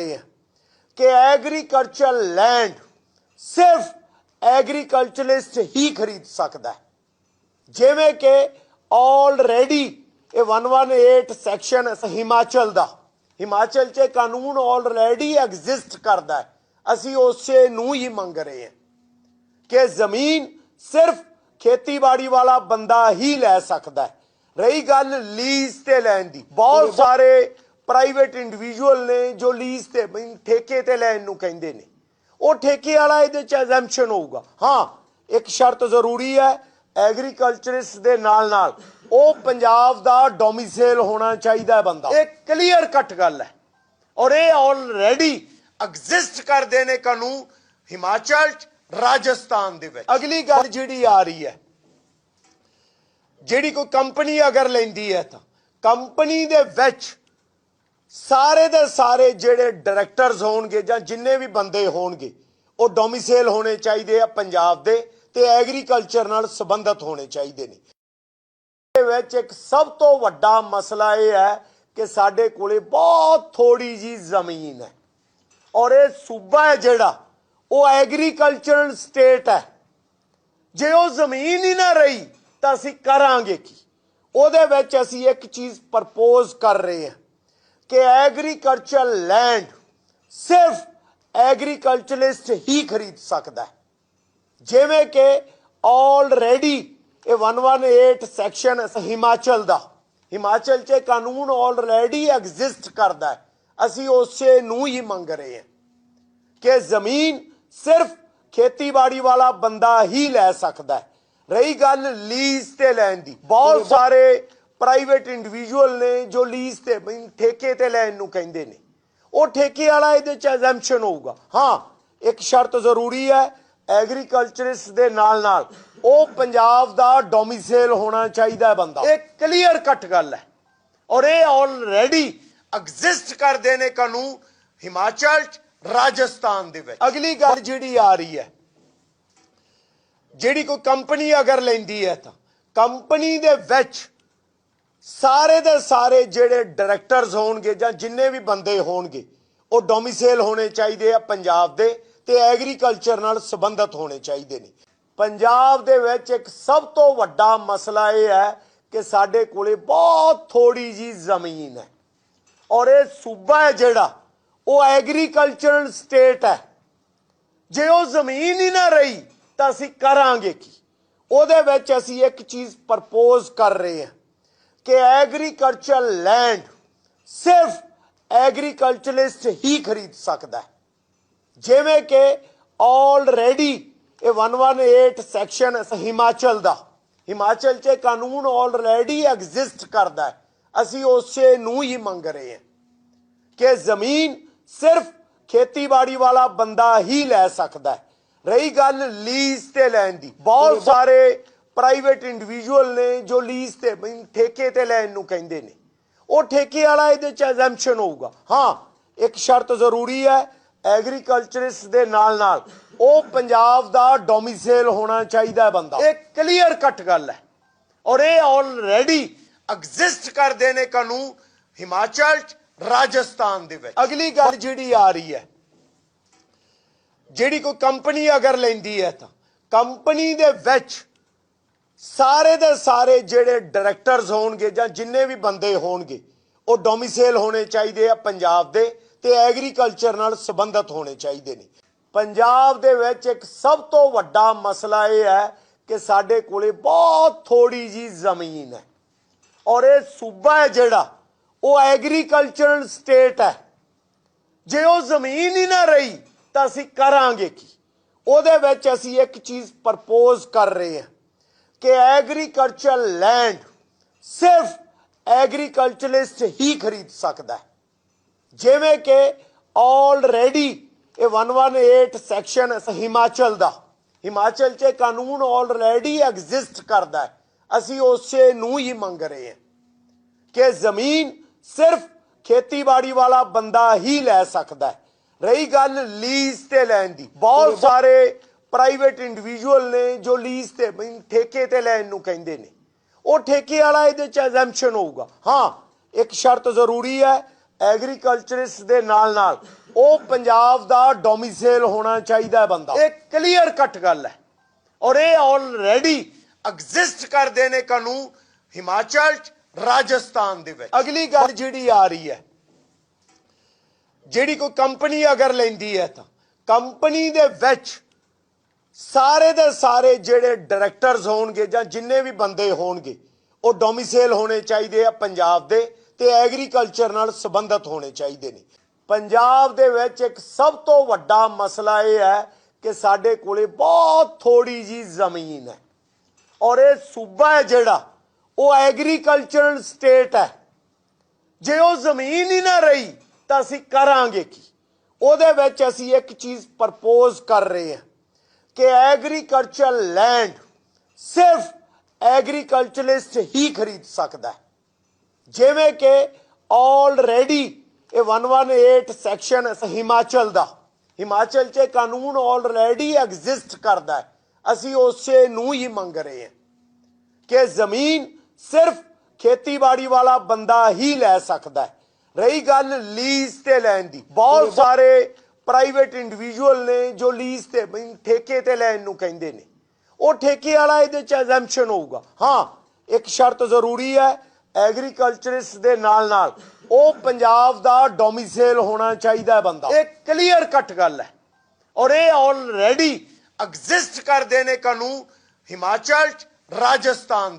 ਹੈ ਕਿ agriculture land ਸਿਰਫ ਐਗਰੀਕਲਚਰਲਿਸਟ ਹੀ ਖਰੀਦ ਸਕਦਾ ਹੈ। ਜਿਵੇਂ ਕਿ ਆਲਰੇਡੀ ਇਹ 118 ਸੈਕਸ਼ਨ ਹਿਮਾਚਲ ਦਾ। ਹਿਮਾਚਲ 'ਚ ਕਾਨੂੰਨ ਆਲਰੇਡੀ ਐਗਜ਼ਿਸਟ ਕਰਦਾ ਹੈ। ਅਸੀਂ ਉਸੇ ਨੂੰ ਹੀ ਮੰਗ ਰਹੇ ਹਾਂ ਕਿ ਜ਼ਮੀਨ ਸਿਰਫ ਖੇਤੀਬਾੜੀ ਵਾਲਾ ਬੰਦਾ ਹੀ ਲੈ ਸਕਦਾ ਹੈ। ਰਹੀ ਗੱਲ ਲੀਜ਼ ਤੇ ਲੈਣ ਦੀ। ਬਹੁਤ ਸਾਰੇ ਪ੍ਰਾਈਵੇਟ ਇੰਡੀਵਿਜੂਅਲ ਨੇ ਜੋ ਲੀਜ਼ ਤੇ ਠੇਕੇ ਤੇ ਲੈਣ ਨੂੰ ਕਹਿੰਦੇ ਨੇ, ਉਹ ਠੇਕੇ ਵਾਲਾ ਇਹਦੇ ਚ ਐਗਜ਼ੈਂਪਸ਼ਨ ਹੋਊਗਾ। ਹਾਂ, ਇੱਕ ਸ਼ਰਤ ਜ਼ਰੂਰੀ ਹੈ ਐਗਰੀਕਲਚਰਿਸਟ ਦੇ ਨਾਲ ਨਾਲ ਉਹ ਪੰਜਾਬ ਦਾ ਡੋਮਿਸਾਈਲ ਹੋਣਾ ਚਾਹੀਦਾ ਬੰਦਾ। ਇਹ ਕਲੀਅਰ ਕੱਟ ਗੱਲ ਹੈ। ਔਰ ਇਹ ਆਲਰੇਡੀ ਐਗਜ਼ਿਸਟ ਕਰਦੇ ਨੇ ਕਾਨੂੰਨ, ਹਿਮਾਚਲ ਚ, ਰਾਜਸਥਾਨ ਦੇ ਵਿੱਚ। ਅਗਲੀ ਗੱਲ ਜਿਹੜੀ ਆ ਰਹੀ ਹੈ, ਜਿਹੜੀ ਕੋਈ ਕੰਪਨੀ ਅਗਰ ਲੈਂਦੀ ਹੈ ਤਾਂ ਕੰਪਨੀ ਦੇ ਵਿੱਚ ਸਾਰੇ ਦੇ ਸਾਰੇ ਜਿਹੜੇ ਡਾਇਰੈਕਟਰਸ ਹੋਣਗੇ ਜਾਂ ਜਿੰਨੇ ਵੀ ਬੰਦੇ ਹੋਣਗੇ, ਉਹ ਡੋਮਿਸਾਈਲ ਹੋਣੇ ਚਾਹੀਦੇ ਆ ਪੰਜਾਬ ਦੇ ਤੇ ਐਗਰੀਕਲਚਰ ਨਾਲ ਸੰਬੰਧਿਤ ਹੋਣੇ ਚਾਹੀਦੇ ਨੇ। ਦੇ ਵਿੱਚ ਇੱਕ ਸਭ ਤੋਂ ਵੱਡਾ ਮਸਲਾ ਇਹ ਹੈ ਕਿ ਸਾਡੇ ਕੋਲੇ ਬਹੁਤ ਥੋੜੀ ਜੀ ਜ਼ਮੀਨ ਹੈ। ਔਰ ਇਹ ਸੂਬਾ ਹੈ ਜਿਹੜਾ, ਉਹ ਐਗਰੀਕਲਚਰਲ ਸਟੇਟ ਹੈ। ਜੇ ਉਹ ਜ਼ਮੀਨ ਹੀ ਨਾ ਰਹੀ ਤਾਂ ਅਸੀਂ ਕਰਾਂਗੇ ਕੀ? ਉਹਦੇ ਵਿੱਚ ਅਸੀਂ ਇੱਕ ਚੀਜ਼ ਪ੍ਰਪੋਜ਼ ਕਰ ਰਹੇ ਹਾਂ। ਕਿ ਐਗਰੀਕਲਚਰ ਲੈਂਡ ਸਿਰਫ ਐਗਰੀਕਲਚਰਲਿਸਟ ਹੀ ਖਰੀਦ ਸਕਦਾ ਹੈ। ਜਿਵੇਂ ਕਿ ਆਲਰੇਡੀ ਇਹ 118 ਸੈਕਸ਼ਨ ਹਿਮਾਚਲ ਦਾ ਹਿਮਾਚਲ 'ਚ ਕਾਨੂੰਨ ਆਲਰੇਡੀ ਐਗਜ਼ਿਸਟ ਕਰਦਾ ਹੈ। ਅਸੀਂ ਉਸੇ ਨੂੰ ਹੀ ਮੰਗ ਰਹੇ ਹਾਂ ਕਿ ਜ਼ਮੀਨ ਸਿਰਫ ਖੇਤੀਬਾੜੀ ਵਾਲਾ ਬੰਦਾ ਹੀ ਲੈ ਸਕਦਾ ਹੈ। ਰਹੀ ਗੱਲ ਲੀਜ਼ ਤੇ ਲੈਣ ਦੀ ਬਹੁਤ ਸਾਰੇ ਪ੍ਰਾਈਵੇਟ ਇੰਡੀਵਿਜੂਅਲ ਨੇ ਜੋ ਲੀਜ਼ ਤੇ ਠੇਕੇ ਤੇ ਲੈਣ ਨੂੰ ਕਹਿੰਦੇ ਨੇ। ਉਹ ਠੇਕੇ ਵਾਲਾ ਇਹਦੇ ਚ ਐਗਜ਼ੈਂਪਸ਼ਨ ਹੋਊਗਾ। ਹਾਂ, ਇੱਕ ਸ਼ਰਤ ਜ਼ਰੂਰੀ ਹੈ ਐਗਰੀਕਲਚਰਿਸਟ ਦੇ ਨਾਲ ਨਾਲ ਉਹ ਪੰਜਾਬ ਦਾ ਡੋਮਿਸਾਈਲ ਹੋਣਾ ਚਾਹੀਦਾ ਹੈ ਬੰਦਾ। ਇਹ ਕਲੀਅਰ ਕੱਟ ਗੱਲ ਹੈ। ਔਰ ਇਹ ਆਲਰੇਡੀ ਐਗਜ਼ਿਸਟ ਕਰਦੇ ਨੇ ਕਾਨੂੰਨ ਹਿਮਾਚਲ ਚ, ਰਾਜਸਥਾਨ ਦੇ ਵਿੱਚ। ਅਗਲੀ ਗੱਲ ਜਿਹੜੀ ਆ ਰਹੀ ਹੈ, ਜਿਹੜੀ ਕੋਈ ਕੰਪਨੀ ਅਗਰ ਲੈਂਦੀ ਹੈ ਤਾਂ ਕੰਪਨੀ ਦੇ ਵਿੱਚ ਸਾਰੇ ਦੇ ਸਾਰੇ ਜਿਹੜੇ ਡਾਇਰੈਕਟਰਸ ਹੋਣਗੇ ਜਾਂ ਜਿੰਨੇ ਵੀ ਬੰਦੇ ਹੋਣਗੇ, ਉਹ ਡੋਮਿਸਾਈਲ ਹੋਣੇ ਚਾਹੀਦੇ ਆ ਪੰਜਾਬ ਦੇ ਤੇ ਐਗਰੀਕਲਚਰ ਨਾਲ ਸੰਬੰਧਿਤ ਹੋਣੇ ਚਾਹੀਦੇ ਨੇ। ਪੰਜਾਬ ਦੇ ਵਿੱਚ ਇੱਕ ਸਭ ਤੋਂ ਵੱਡਾ ਮਸਲਾ ਇਹ ਹੈ ਕਿ ਸਾਡੇ ਕੋਲੇ ਬਹੁਤ ਥੋੜੀ ਜੀ ਜ਼ਮੀਨ ਹੈ। ਔਰ ਇਹ ਸੂਬਾ ਹੈ ਜਿਹੜਾ, ਉਹ ਐਗਰੀਕਲਚਰਲ ਸਟੇਟ ਹੈ। ਜੇ ਉਹ ਜ਼ਮੀਨ ਹੀ ਨਾ ਰਹੀ ਤਾਂ ਅਸੀਂ ਕਰਾਂਗੇ ਕੀ? ਉਹਦੇ ਵਿੱਚ ਅਸੀਂ ਇੱਕ ਚੀਜ਼ ਪ੍ਰਪੋਜ਼ ਕਰ ਰਹੇ ਹਾਂ। ਕਿ ਐਗਰੀਕਲਚਰ ਲੈਂਡ ਸਿਰਫ ਐਗਰੀਕਲਚਰਲਿਸਟ ਹੀ ਖਰੀਦ ਸਕਦਾ ਹੈ। ਜਿਵੇਂ ਕਿ ਆਲਰੇਡੀ ਇਹ 118 ਸੈਕਸ਼ਨ ਹਿਮਾਚਲ ਦਾ ਹਿਮਾਚਲ 'ਚ ਕਾਨੂੰਨ ਆਲਰੇਡੀ ਐਗਜ਼ਿਸਟ ਕਰਦਾ ਹੈ। ਅਸੀਂ ਉਸੇ ਨੂੰ ਹੀ ਮੰਗ ਰਹੇ ਹਾਂ ਕਿ ਜ਼ਮੀਨ ਸਿਰਫ ਖੇਤੀਬਾੜੀ ਵਾਲਾ ਬੰਦਾ ਹੀ ਲੈ ਸਕਦਾ ਹੈ। ਰਹੀ ਗੱਲ ਲੀਜ਼ ਤੇ ਲੈਣ ਦੀ ਬਹੁਤ ਸਾਰੇ ਪ੍ਰਾਈਵੇਟ ਇੰਡੀਵਿਜੂਅਲ ਨੇ ਜੋ ਲੀਜ਼ ਤੇ ਠੇਕੇ ਤੇ ਲੈਣ ਨੂੰ ਕਹਿੰਦੇ ਨੇ, ਉਹ ਠੇਕੇ ਵਾਲਾ ਇਹਦੇ ਚ ਐਗਜ਼ੈਂਪਸ਼ਨ ਹੋਊਗਾ। ਹਾਂ, ਇੱਕ ਸ਼ਰਤ ਜ਼ਰੂਰੀ ਹੈ ਐਗਰੀਕਲਚਰਿਸਟ ਦੇ ਨਾਲ ਨਾਲ ਉਹ ਪੰਜਾਬ ਦਾ ਡੋਮਿਸਾਈਲ ਹੋਣਾ ਚਾਹੀਦਾ ਬੰਦਾ। ਇਹ ਕਲੀਅਰ ਕੱਟ ਗੱਲ ਹੈ। ਔਰ ਇਹ ਆਲਰੇਡੀ ਐਗਜ਼ਿਸਟ ਕਰਦੇ ਨੇ ਕਾਨੂੰਨ, ਹਿਮਾਚਲ ਚ, ਰਾਜਸਥਾਨ ਦੇ ਵਿੱਚ। ਅਗਲੀ ਗੱਲ ਜਿਹੜੀ ਆ ਰਹੀ ਹੈ, ਜਿਹੜੀ ਕੋਈ ਕੰਪਨੀ ਅਗਰ ਲੈਂਦੀ ਹੈ ਤਾਂ ਕੰਪਨੀ ਦੇ ਵਿੱਚ ਸਾਰੇ ਦੇ ਸਾਰੇ ਜਿਹੜੇ ਡਾਇਰੈਕਟਰਸ ਹੋਣਗੇ ਜਾਂ ਜਿੰਨੇ ਵੀ ਬੰਦੇ ਹੋਣਗੇ, ਉਹ ਡੋਮਿਸਾਈਲ ਹੋਣੇ ਚਾਹੀਦੇ ਆ ਪੰਜਾਬ ਦੇ ਤੇ ਐਗਰੀਕਲਚਰ ਨਾਲ ਸੰਬੰਧਿਤ ਹੋਣੇ ਚਾਹੀਦੇ ਨੇ। ਪੰਜਾਬ ਦੇ ਵਿੱਚ ਇੱਕ ਸਭ ਤੋਂ ਵੱਡਾ ਮਸਲਾ ਇਹ ਹੈ ਕਿ ਸਾਡੇ ਕੋਲੇ ਬਹੁਤ ਥੋੜੀ ਜੀ ਜ਼ਮੀਨ ਹੈ। ਔਰ ਇਹ ਸੂਬਾ ਹੈ ਜਿਹੜਾ, ਉਹ ਐਗਰੀਕਲਚਰਲ ਸਟੇਟ ਹੈ। ਜੇ ਉਹ ਜ਼ਮੀਨ ਹੀ ਨਾ ਰਹੀ ਤਾਂ ਅਸੀਂ ਕਰਾਂਗੇ ਕੀ? ਉਹਦੇ ਵਿੱਚ ਅਸੀਂ ਇੱਕ ਚੀਜ਼ ਪ੍ਰਪੋਜ਼ ਕਰ ਰਹੇ ਹਾਂ। ਕਿ ਐਗਰੀਕਲਚਰ ਲੈਂਡ ਸਿਰਫ ਐਗਰੀਕਲਚਰਲਿਸਟ ਹੀ ਖਰੀਦ ਸਕਦਾ ਹੈ। ਜਿਵੇਂ ਕਿ ਆਲਰੇਡੀ ਇਹ 118 ਸੈਕਸ਼ਨ ਹਿਮਾਚਲ ਦਾ। ਹਿਮਾਚਲ 'ਚ ਕਾਨੂੰਨ ਆਲਰੇਡੀ ਐਗਜ਼ਿਸਟ ਕਰਦਾ ਹੈ। ਅਸੀਂ ਉਸੇ ਨੂੰ ਹੀ ਮੰਗ ਰਹੇ ਹਾਂ ਕਿ ਜ਼ਮੀਨ ਸਿਰਫ ਖੇਤੀਬਾੜੀ ਵਾਲਾ ਬੰਦਾ ਹੀ ਲੈ ਸਕਦਾ ਹੈ। ਰਹੀ ਗੱਲ ਲੀਜ਼ ਤੇ ਲੈਣ ਦੀ। ਬਹੁਤ ਸਾਰੇ ਪ੍ਰਾਈਵੇਟ ਇੰਡੀਵਿਜੂਅਲ ਨੇ ਜੋ ਲੀਜ਼ ਤੇ ਠੇਕੇ ਤੇ ਲੈਣ ਨੂੰ ਕਹਿੰਦੇ ਨੇ। ਉਹ ਠੇਕੇ ਵਾਲਾ ਇਹਦੇ ਚ ਐਗਜ਼ੈਂਪਸ਼ਨ ਹੋਊਗਾ। ਹਾਂ ਇੱਕ ਸ਼ਰਤ ਜ਼ਰੂਰੀ ਹੈ ਐਗਰੀਕਲਚਰਿਸਟ ਦੇ ਨਾਲ ਨਾਲ ਉਹ ਪੰਜਾਬ ਦਾ ਡੋਮਿਸਾਈਲ ਹੋਣਾ ਚਾਹੀਦਾ ਬੰਦਾ। ਇਹ ਕਲੀਅਰ ਕੱਟ ਗੱਲ ਹੈ। ਔਰ ਇਹ ਆਲਰੇਡੀ ਐਗਜ਼ਿਸਟ ਕਰਦੇ ਨੇ ਕਾਨੂੰਨ ਹਿਮਾਚਲ ਚ, ਰਾਜਸਥਾਨ ਦੇ ਵਿੱਚ। ਅਗਲੀ ਗੱਲ ਜਿਹੜੀ ਆ ਰਹੀ ਹੈ ਜਿਹੜੀ ਕੋਈ ਕੰਪਨੀ ਅਗਰ ਲੈਂਦੀ ਹੈ ਤਾਂ ਕੰਪਨੀ ਦੇ ਵਿੱਚ ਸਾਰੇ ਦੇ ਸਾਰੇ ਜਿਹੜੇ ਡਾਇਰੈਕਟਰਸ ਹੋਣਗੇ ਜਾਂ ਜਿੰਨੇ ਵੀ ਬੰਦੇ ਹੋਣਗੇ, ਉਹ ਡੋਮਿਸਾਈਲ ਹੋਣੇ ਚਾਹੀਦੇ ਆ ਪੰਜਾਬ ਦੇ ਤੇ ਐਗਰੀਕਲਚਰ ਨਾਲ ਸੰਬੰਧਿਤ ਹੋਣੇ ਚਾਹੀਦੇ ਨੇ। ਪੰਜਾਬ ਦੇ ਵਿੱਚ ਇੱਕ ਸਭ ਤੋਂ ਵੱਡਾ ਮਸਲਾ ਇਹ ਹੈ ਕਿ ਸਾਡੇ ਕੋਲੇ ਬਹੁਤ ਥੋੜੀ ਜੀ ਜ਼ਮੀਨ ਹੈ। ਔਰ ਇਹ ਸੂਬਾ ਹੈ ਜਿਹੜਾ, ਉਹ ਐਗਰੀਕਲਚਰਲ ਸਟੇਟ ਹੈ। ਜੇ ਉਹ ਜ਼ਮੀਨ ਹੀ ਨਾ ਰਹੀ, ਤਾਂ ਅਸੀਂ ਕਰਾਂਗੇ ਕੀ? ਉਹਦੇ ਵਿੱਚ ਅਸੀਂ ਇੱਕ ਚੀਜ਼ ਪ੍ਰਪੋਜ਼ ਕਰ ਰਹੇ ਹਾਂ। ਕਿ ਐਗਰੀਕਲਚਰ ਲੈਂਡ ਸਿਰਫ ਐਗਰੀਕਲਚਰਲਿਸਟ ਹੀ ਖਰੀਦ ਸਕਦਾ ਹੈ। ਜਿਵੇਂ ਕਿ ਆਲਰੇਡੀ ਇਹ 118 ਸੈਕਸ਼ਨ ਹਿਮਾਚਲ ਦਾ ਹਿਮਾਚਲ 'ਚ ਕਾਨੂੰਨ ਆਲਰੇਡੀ ਐਗਜ਼ਿਸਟ ਕਰਦਾ ਹੈ। ਅਸੀਂ ਉਸੇ ਨੂੰ ਹੀ ਮੰਗ ਰਹੇ ਹਾਂ ਕਿ ਜ਼ਮੀਨ ਸਿਰਫ ਖੇਤੀਬਾੜੀ ਵਾਲਾ ਬੰਦਾ ਹੀ ਲੈ ਸਕਦਾ ਹੈ। ਰਹੀ ਗੱਲ ਲੀਜ਼ ਤੇ ਲੈਣ ਦੀ ਬਹੁਤ ਸਾਰੇ ਪ੍ਰਾਈਵੇਟ ਇੰਡੀਵਿਜੂਅਲ ਨੇ ਜੋ ਲੀਜ਼ ਤੇ ਠੇਕੇ ਤੇ ਲੈਣ ਨੂੰ ਕਹਿੰਦੇ ਨੇ ਉਹ ਠੇਕੇ ਵਾਲਾ ਇਹਦੇ ਚ ਐਗਜ਼ੈਂਪਸ਼ਨ ਹੋਊਗਾ। ਹਾਂ ਇੱਕ ਸ਼ਰਤ ਜ਼ਰੂਰੀ ਹੈ ਐਗਰੀਕਲਚਰਿਸਟ ਦੇ ਨਾਲ ਨਾਲ ਉਹ ਪੰਜਾਬ ਦਾ ਡੋਮਿਸਾਈਲ ਹੋਣਾ ਚਾਹੀਦਾ ਬੰਦਾ। ਇਹ ਕਲੀਅਰ ਕੱਟ ਗੱਲ ਹੈ। ਔਰ ਇਹ ਆਲਰੇਡੀ ਐਗਜ਼ਿਸਟ ਕਰਦੇ ਨੇ ਕਾਨੂੰਨ ਹਿਮਾਚਲ ਚ, ਰਾਜਸਥਾਨ